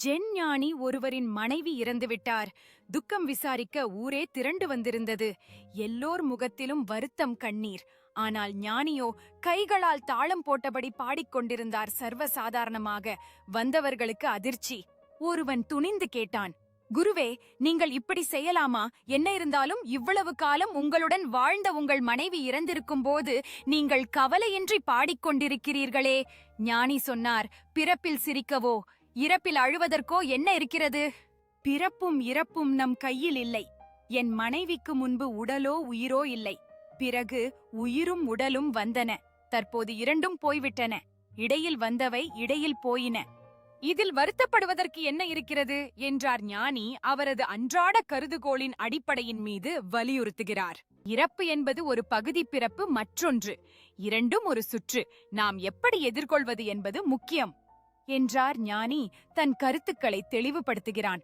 Gen ஞானி ஒருவரின் மனைவி இறந்துவிட்டார். துக்கம் விசாரிக்க ஊரே திரண்டு வந்திருந்தது. எல்லோர் முகத்திலும் வருத்தம் கண்ணீர். ஆனால் ஞானியோ கைகளால் தாளம் போட்டபடி பாடிக்கொண்டிருந்தார் சர்வசாதாரணமாக. வந்தவர்களுக்கு அதிர்ச்சி. ஒருவன் துணிந்து கேட்டான் குருவே நீங்கள் இப்படி செய்யலாமா? என்ன இருந்தாலும் இவ்வளவு காலம் உங்களுடன் வாழ்ந்த உங்கள் மனைவி இறந்திருக்கும் போது நீங்கள் கவலையின்றி பாடிக்கொண்டிருக்கிறீர்களே. ஞானி சொன்னார் பிறப்பில் சிரிக்கவோ? இறப்பில் அழுவதற்கோ என்ன இருக்கிறது? பிறப்பும் இறப்பும் நம் கையில் இல்லை. என் மனைவிக்கு முன்பு உடலோ உயிரோ இல்லை. பிறகு உயிரும் உடலும் வந்தன. தற்போது இரண்டும் போய்விட்டன. இடையில் வந்தவை இடையில் போயின. இதில் வருத்தப்படுவதற்கு என்ன இருக்கிறது? என்றார் ஞானி அவரது அன்றாட கருதுகோளின் அடிப்படையின் மீது வலியுறுத்துகிறார். இறப்பு என்பது ஒரு பகுதி பிறப்பு மற்றொன்று. இரண்டும் ஒரு சுற்று. நாம் எப்படி எதிர்கொள்வது என்பது முக்கியம். என்றார் ஞானி தன் கருத்துக்களை தெளிவுபடுத்துகிறான்.